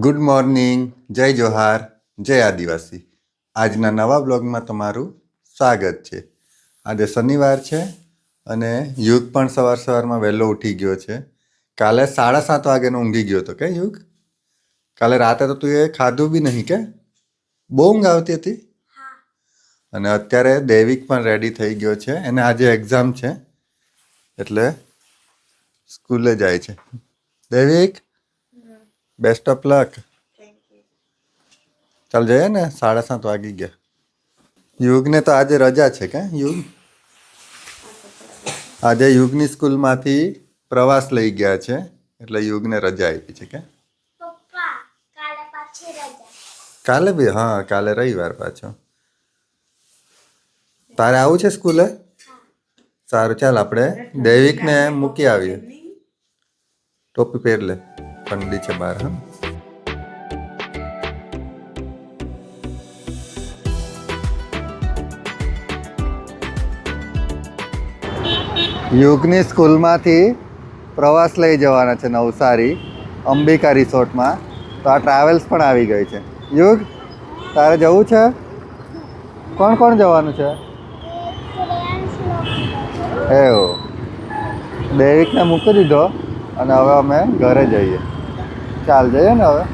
Good morning જય જોહાર. જય આદિવાસી. આજના નવા બ્લોગમાં તમારું સ્વાગત છે. આજે શનિવાર છે અને યુગ પણ સવાર સવારમાં વહેલો ઉઠી ગયો છે. કાલે સાડા સાત વાગ્યાનો ઊંઘી ગયો હતો કે યુગ? કાલે રાતે તો તું એ ખાધું બી નહીં કે? બહુ ઊંઘ આવતી હતી? અને અત્યારે દૈવિક પણ રેડી થઈ ગયો છે. એને આજે એક્ઝામ છે. એટલે સ્કૂલે જાય છે. દેવિક બેસ્ટ ઓફ લક ચાલ જઈએ ને? સાડા સાત વાગી ગયા. યુગને તો આજે રજા છે કે? યુગ? આજે યુગની સ્કૂલમાંથી પ્રવાસ લઈ ગયા છે એટલે યુગને રજા આપી છે કે? કાલે બી? હા કાલે રવિવાર પાછો. તારે આવું છે સ્કૂલે? સારું ચાલ આપણે દૈવિકને મૂકી આવીએ. ટોપી પહેર લે. ઠંડી છે બહાર યુગની સ્કૂલમાંથી પ્રવાસ લઈ જવાના છે નવસારી, અંબિકા રિસોર્ટમાં. તો આ ટ્રાવેલ્સ પણ આવી ગઈ છે. યુગ, તારે જવું છે? કોણ કોણ જવાનું છે? એવું. દૈવિકને મૂકી દીધો અને હવે અમે ઘરે જઈએ. ચાલ જઈએ ને હવે.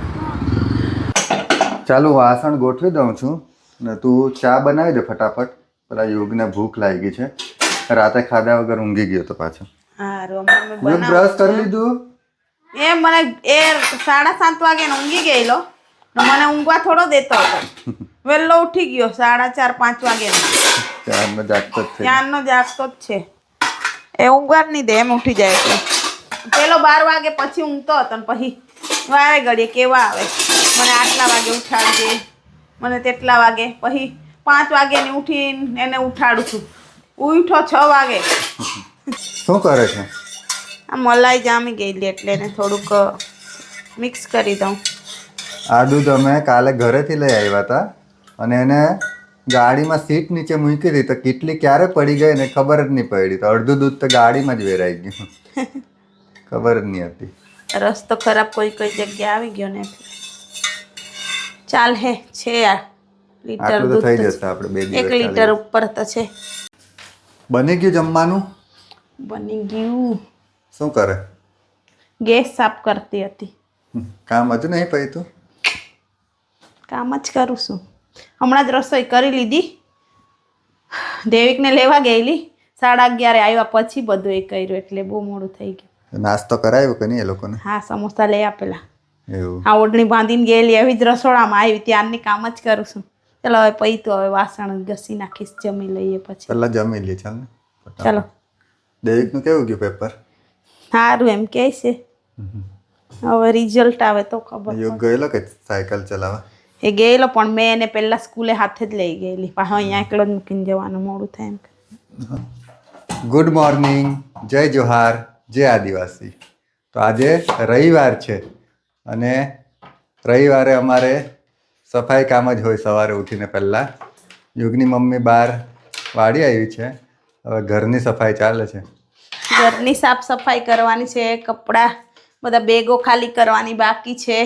ચાલુ વાસણ ગોઠવી દઉં છું ને તું ચા બનાવી દે ફટાફટ. પેલા યોગને ભૂખ લાગી છે. રાતે ખાધા વગર ઊંઘી ગયો તો પાછો. મેં બ્રશ કરી લીધું? એ મને એ સાડા સાત વાગે ઊંઘી ગયેલો. મને ઊંઘવા થોડો દેતો હતો. વહેલો ઉઠી ગયો સાડા ચાર પાંચ વાગે. ચારનો જાગતો જ છે. ત્યારનો જાગતો જ છે. એ ઊંઘવા જ નહીં દે એમ ઉઠી જાય છે. પેલો બાર વાગે પછી ઊંઘતો હતો ને પછી વારે ઘડીએ કેવા આવે? મને આટલા વાગે ઉઠાડજે. મને તેટલા વાગે. પછી પાંચ વાગે ને ઉઠીને એને ઉઠાડું છું. ઉઠો છ વાગે. શું કરે છે? આ મલાઈ જામી ગયેલી એટલે એને થોડુંક મિક્સ કરી દઉં. આ દૂધ અમે કાલે ઘરેથી લઈ આવ્યા હતા. અને એને ગાડીમાં સીટ નીચે મૂકી હતી તો કેટલી ક્યારે પડી ગઈ ને ખબર જ નહીં પડી. તો અડધું દૂધ તો ગાડીમાં જ વેરાઈ ગયું. ખબર જ નહીં હતી. રસ્તો ખરાબ કોઈ કોઈ જગ્યા આવી ગયો ને ચાલ હે છે આ લીટર દૂધ થઈ જશે આપણે બે એક લીટર ઉપર તો છે. બની ગયું જમવાનું? બની ગયું. શું કરે? ગેસ સાફ કરતી હતી. કામ જ નહીં પૈતું કામ જ કરું છું. હમણાં જ રસોઈ કરી લીધી. દેવિકને લેવા ગયેલી. સાડા અગિયારે આવ્યા પછી બધું એ કર્યું એટલે બહુ મોડું થઈ ગયું. નાસ્તો કરાવ્યો કે નહીં એ લોકોને? હા સમોસા લઈ આપેલા. એવું? હા ઓઢણી બાંધીને ગયેલી એવી જ રસોડામાં આવી ત્યારની કામ જ કરું છું. ચાલો હવે પૈ તો હવે વાસણ ઘસી નાખીશ જમી લઈએ પછી. પહેલા જમી લઈએ ચાલ ને. ચાલો. દેવિકનું કેવું ગયું પેપર? સારું એમ કહે છે. હવે રિઝલ્ટ આવે તો ખબર યોગ ગયેલો કે સાયકલ ચલાવવા? એ ગયેલો પણ મેં એને પહેલા સ્કૂલે હાથે જ લઈ ગયેલી. પાછો અહીંયા એકલો જ મૂકીને જવાનું મોડું થાય એમ. ગુડ મોર્નિંગ જય જોહાર. જય આદિવાસી. તો આજે રવિવાર છે અને રવિવારે અમારે સફાઈ કામ જ હોય સવારે ઉઠીને પહેલાં. યુગની મમ્મી બહાર વાડી આવી છે. હવે ઘરની સફાઈ ચાલે છે. ઘરની સાફ સફાઈ કરવાની છે કપડાં બધા બેગો ખાલી કરવાની બાકી છે.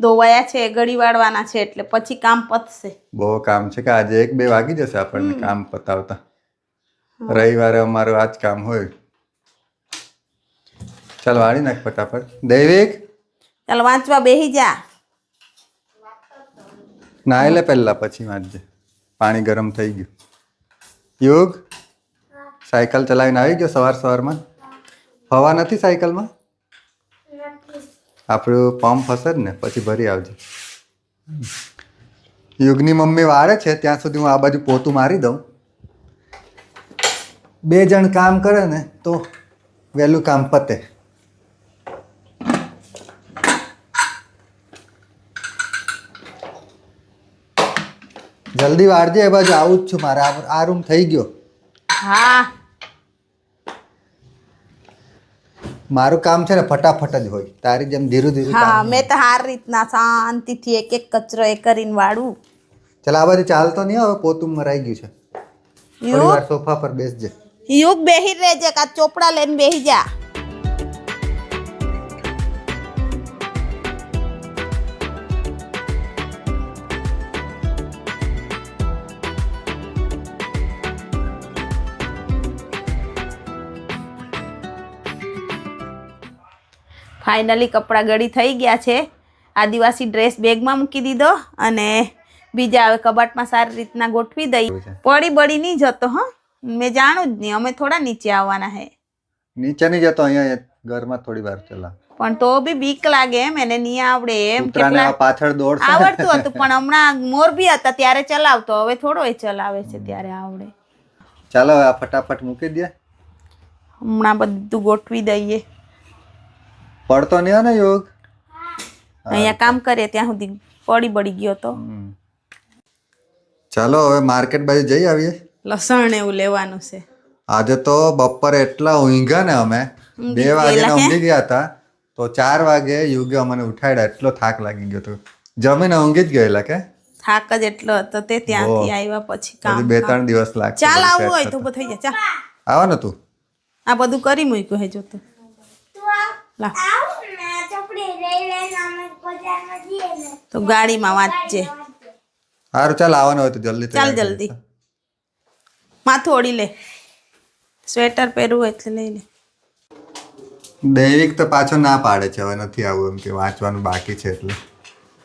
ધોવાયા છે ગળી વાળવાના છે એટલે પછી કામ પતશે. બહુ કામ છે કે આજે એક બે વાગી જશે આપણને કામ પતાવતા. રવિવારે અમારું આ જ કામ હોય. ચાલ વાળી નાખ ફટાફટ. દૈવિક? ચાલ વાંચવા બેહી જા. નાહી લે પહેલા પછી વાંચજે પાણી ગરમ થઈ ગયું. યુગ? સાયકલ ચલાવીને આવી ગયો સવાર સવારમાં? હવા નથી સાયકલમાં? આપણું પંપ હશે જ ને પછી ભરી આવજે. યુગની મમ્મી વારે છે ત્યાં સુધી હું આ બાજુ પોતું મારી દઉં. બે જણ કામ કરે ને તો વહેલું કામ પતે. જલ્દી વાળજે એ બાજુ આવું જ છું મારે. આ- આ રૂમ થઈ ગયો. હા. મારું કામ છે ને ફટાફટ જ હોય. તારી જેમ ધીરું ધીરું હા કામ મેં તો હાર રીતના શાંતિથી એક એક કચરો એ કરીને વાળું. ચાલ આ બાજુ ચાલતો નહીં હવે પોતું મરાઈ ગયું છે. થોડી યુગ? વાર સોફા પર બેસજે. યુગ બેહી રહેજે કા ચોપડા લઈને બેહી જા. ફાઇનલી કપડાં ગળી થઈ ગયા છે. આદિવાસી ડ્રેસ બેગમાં મૂકી દીધો અને બીજા હવે કબાટમાં સારી રીતના ગોઠવી દઈ. પડી બળી નહીં જતો હા? મેં જાણું જ નહીં અમે થોડા નીચે આવવાના હે. નીચે નહીં જતો અહીંયા ઘરમાં થોડી વાર ચલા પણ તો બી બીક લાગે એમ એને નહીં આવડે એમ. કેટલા પાછળ દોડ આવડતું હતું પણ હમણાં મોરબી હતા ત્યારે ચલાવતો હવે થોડો એ ચલાવે છે ત્યારે આવડે. ચાલો આ ફટાફટ મૂકી દે. હમણાં બધું ગોઠવી દઈએ. પડતો નહીં ને યોગ? અહીંયા કામ કરે ત્યાં સુધી પડી બળી ગયો તો. ચાલો હવે માર્કેટ બાજુ જઈ આવીએ. લસણ એવું લેવાનું છે. આજે તો બપોરે એટલા ઊંઘ્યા ને અમે. બે વાગે ઊંઘી ગયા હતા. તો ચાર વાગે યુગે અમને ઉઠાડ્યા. એટલો થાક લાગી ગયો હતો જમીને ઊંઘી જ ગયેલા કે? થાક જ એટલો હતો તે ત્યાંથી. આવ્યા પછી કામ બે ત્રણ દિવસ લાગે ચાલ આવું હોય તો. થઈ જાય ચાલ. આવવાનું તું. આ બધું કરી મૂક્યું હે જોતું તું આવ આવ ગાડીમાં વાંચજે. સારું ચાલ આવવાનું હોય તો જલ્દી ચાલ જલ્દી. માથું ઓળી લે. સ્વેટર પહેરવું હોય એટલે લઈ લે. દૈવિક તો પાછો ના પાડે છે હવે નથી આવું એમ કે વાંચવાનું બાકી છે એટલે.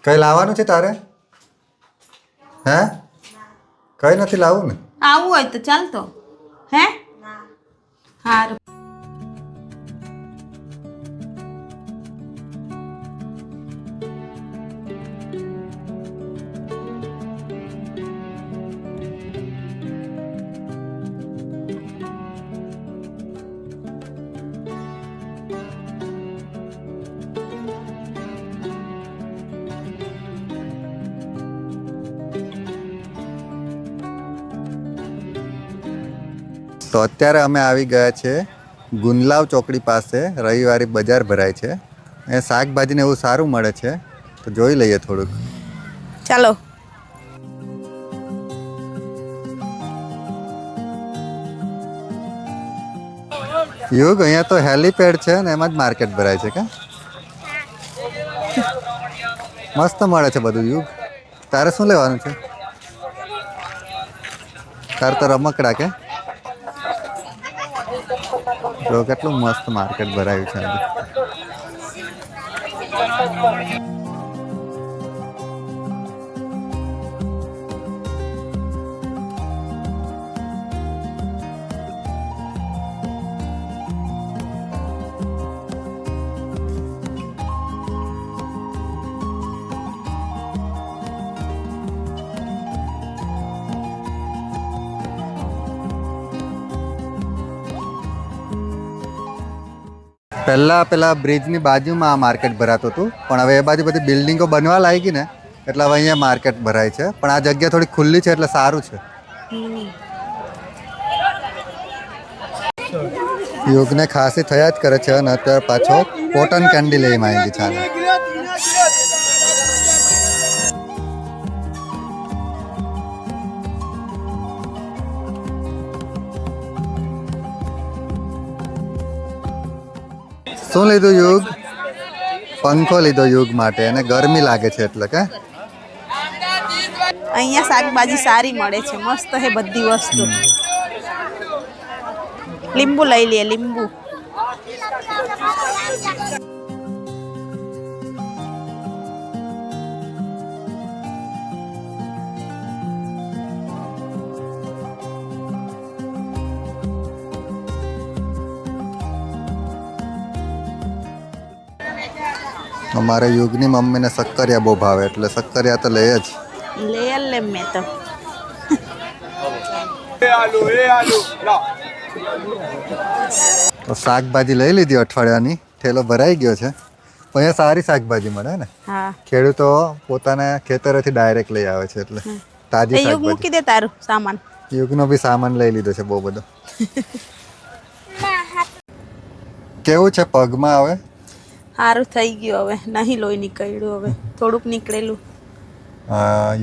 કઈ લાવવાનું છે તારે? હે? કઈ નથી લાવવું ને? આવવું હોય તો ચાલ તો. હે? સારું તો અત્યારે અમે આવી ગયા છે ગુંદલાવ ચોકડી પાસે. રવિવારે બજાર ભરાય છે. એ શાકભાજીને એવું સારું મળે છે. તો જોઈ લઈએ થોડુંક. ચાલો. યુગ અહીંયા તો હેલીપેડ છે ને એમાં જ માર્કેટ ભરાય છે કે? મસ્ત મળે છે બધું યુગ. તારે શું લેવાનું છે? તારે તો રમકડા કે? તો કેટલું મસ્ત માર્કેટ ભરાયું છે. પહેલા પેલા બ્રિજની બાજુમાં આ માર્કેટ ભરાતું હતું. પણ હવે એ બાજુ બધી બિલ્ડિંગો બનવા લાગી ને, એટલે હવે અહીંયા માર્કેટ ભરાય છે. પણ આ જગ્યા થોડી ખુલ્લી છે, એટલે સારું છે. યોગને ખાંસી થયા જ કરે છે, અને અત્યારે પાછો કોટન કેન્ડી લઈ માંગી છે શું લીધું યુગ? પંખો લીધો યુગ માટે અને ગરમી લાગે છે એટલે કે? અહીંયા શાકભાજી સારી મળે છે મસ્ત હે બધી વસ્તુ. લીંબુ લઈ લઈએ લીંબુ. અમારે યુગની મમ્મીને શક્કરિયા બહુ ભાવે એટલે શક્કરિયા તો લે જ. લે લે મેં તો. તો શાકભાજી લઈ લીધી અઠવાડિયાની ઠેલો ભરાઈ ગયો છે. અહીંયા સારી શાકભાજી મળે ને. હા. ખેડૂતો પોતાના ખેતરેથી ડાયરેક્ટ લઈ આવે છે એટલે તાજી યુગ શાકભાજી. મૂકી દે તારું સામાન. યુગનો બી સામાન લઈ લીધો છે બહુ બધો. કેવું છે પગમાં હવે સારું થઈ ગયું હવે. નહીં લોહી નીકળ્યું હવે. થોડુંક નીકળેલું.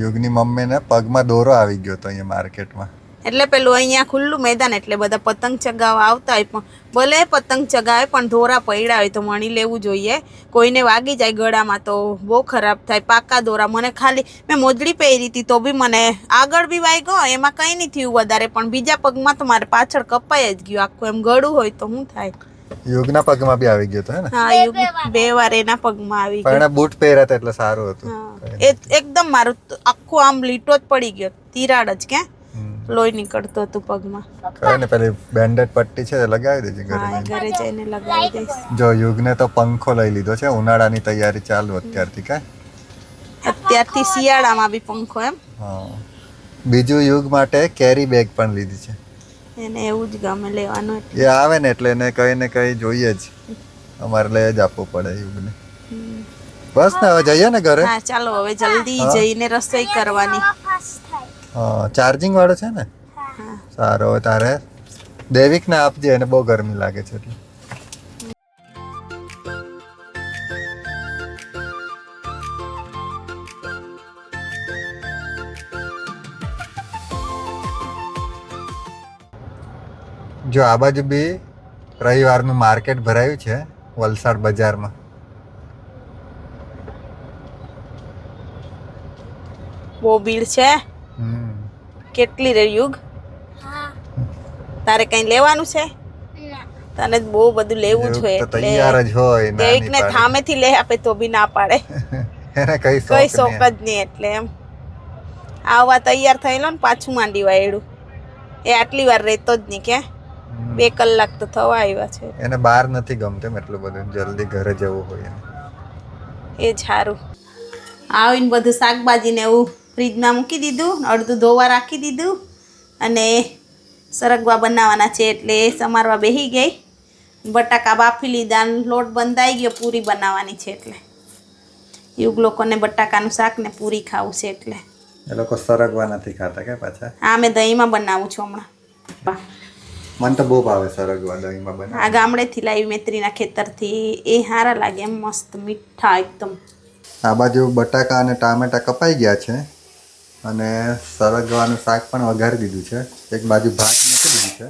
યોગની મમ્મીને પગમાં દોરો આવી ગયો તો અહીંયા માર્કેટમાં. એટલે પેલું અહીંયા ખુલ્લું મેદાન એટલે બધા પતંગ ચગાવવા આવતા હોય પણ ભલે પતંગ ચગાવે પણ ધોરા પડ્યા હોય તો મણી લેવું જોઈએ. કોઈને વાગી જાય ગળામાં તો બહુ ખરાબ થાય. પાકા દોરા. મને ખાલી મેં મોજડી પહેરી હતી તો બી મને આગળ બી વાગ્યો એમાં કંઈ નહીં થયું વધારે. પણ બીજા પગમાં તો મારે પાછળ કપાઈ જ ગયું. આખું એમ ગળું હોય તો શું થાય? યુગના પગમાં બી આવી ગયો હતો હે ને? હા યુગ બે વાર એના પગમાં આવી પણ ગયો. એને બૂટ પહેર્યા હતા એટલે સારું હતું. એ એકદમ મારું આખું આમ લીટો જ પડી ગયો. તિરાડ જ કે લોહી નીકળતો હતું પગમાં. કરે ને પેલી બેન્ડેડ પટ્ટી છે લગાવી દેજે ઘરે ઘરે જઈને લગાવી દઈશ. જો યુગને તો પંખો લઈ લીધો છે ઉનાળાની તૈયારી ચાલુ અત્યારથી કે અત્યારથી શિયાળામાં બી પંખો એમ. હા. બીજું યુગ માટે કેરી બેગ પણ લીધી છે. એને એવું જ ગમે લેવાનું એ આવે ને એટલે એને કઈ ને કઈ જોઈએ જ. અમારે લઈ જ આપવું પડે યુગને. બસ ને હવે જઈએ ને ઘરે? હા ચાલો હવે જલ્દી જઈને રસોઈ કરવાની. હા ચાર્જિંગ વાળો છે ને? સારો હવે તારે. દેવિકને આપજે એને બહુ ગરમી લાગે છે એટલે. જો આ બાજુ બી રવિવારનું માર્કેટ ભરાયું છે વલસાડ બજારમાં. બહુ ભીડ છે? કેટલી રે યુગ? તારે કઈ લેવાનું છે? તને બહુ બધું લેવું છે તૈયાર જ હોય ના દેવિક ને. થામેથી લે આપે તો બી ના પાડે. એને કઈ કઈ શોખ જ નહીં એટલે એમ. આવા તૈયાર થયેલો ને પાછું માંડી વાયડું. એ આટલી વાર રહેતો જ નહીં કે. બે કલાક તો થવા આવ્યા છે. એને બહાર નથી ગમતું એટલું બધું જલ્દી ઘરે જવું હોય એ જ સારું. આવીને બધું શાકભાજી ને એવું ફ્રીજમાં મૂકી દીધું અડધું ધોવા રાખી દીધું અને સરગવા બનાવવાના છે એટલે સમારવા બેસી ગઈ. બટાકા બાફી લીધા લોટ બંધાઈ ગયો પૂરી બનાવવાની છે એટલે. યુગ લોકોને બટાકાનું શાક ને પૂરી ખાવું છે એટલે. એ લોકો સરગવા નથી ખાતા કે પાછા? હા મેં દહીંમાં બનાવું છું હમણાં. મને તો બહુ ભાવે સરગવા દહીંમાં બને આ ગામડેથી લાવી મેત્રીના ખેતરથી એ સારા લાગે એમ મસ્ત મીઠા એકદમ. આ બાજુ બટાકા અને ટામેટા કપાઈ ગયા છે અને સરગવાનું શાક પણ વઘારી દીધું છે. એક બાજુ ભાત મૂકી દીધું છે.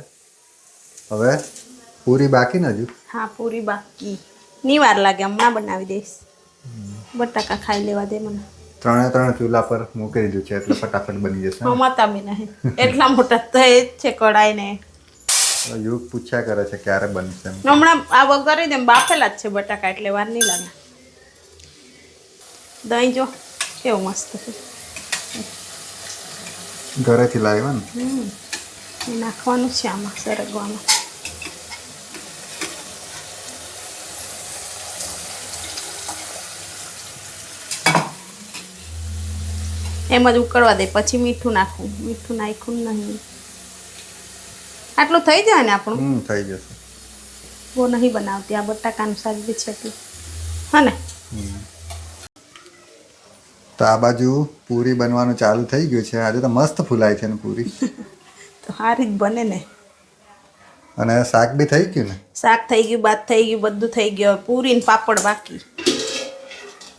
હવે પૂરી બાકી ને હજુ? હા પૂરી બાકી. ની વાર લાગે હમણાં બનાવી દઈશ. બટાકા ખાઈ લેવા દે મને. ત્રણે ત્રણ ચૂલા પર મૂકી દીધું છે એટલે ફટાફટ બની જશે. મમતા બી નહીં. એટલા મોટા તો એ જ છે કડાઈ ને યુગ પૂછ્યા કરે છે ક્યારે બનશે હમણાં આ વઘારી દે બાફેલા જ છે બટાકા એટલે વાર નહીં લાગે. દહીં જો કેવું મસ્ત છે. ઘરેથી લાવ્યા ને? નાખવાનું છે આમાં સરગવામાં એમ જ ઉકળવા દે પછી મીઠું નાખવું મીઠું નાખ્યું નહીં. આટલું થઈ જાય ને આપણું? હમ થઈ જશે. બહુ નહીં બનાવતી આ બટાકાનું શાક બી છે એટલે હા ને? તો આ બાજુ પૂરી બનવાનું ચાલુ થઈ ગયું છે. આજે તો મસ્ત ફૂલાય છે ને પૂરી. તો સારી જ બને ને. અને શાક બી થઈ ગયું ને? શાક થઈ ગયું ભાત થઈ ગયું બધું થઈ ગયું. પૂરી ને પાપડ બાકી.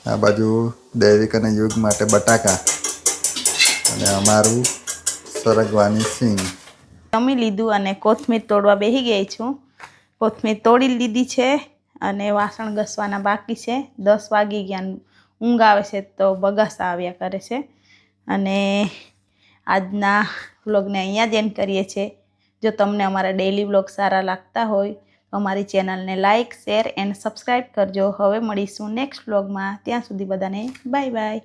આ બાજુ દૈવિક અને યુગ માટે બટાકા. અને અમારું સરગવાની સિંગ. જમી લીધું અને કોથમીર તોડવા બેસી ગઈ છું. કોથમીર તોડી લીધી છે અને વાસણ ઘસવાના બાકી છે. દસ વાગી ગયા ઊંઘ આવે છે તો બગાસા આવ્યા કરે છે. અને આજના વ્લોગને અહીંયા જ એન્ડ કરીએ છીએ જો તમને અમારા ડેઇલી વ્લોગ સારા લાગતા હોય તો અમારી ચેનલને લાઇક શેર એન્ડ સબસ્ક્રાઈબ કરજો. હવે મળીશું નેક્સ્ટ વ્લોગમાં. ત્યાં સુધી બધાને બાય બાય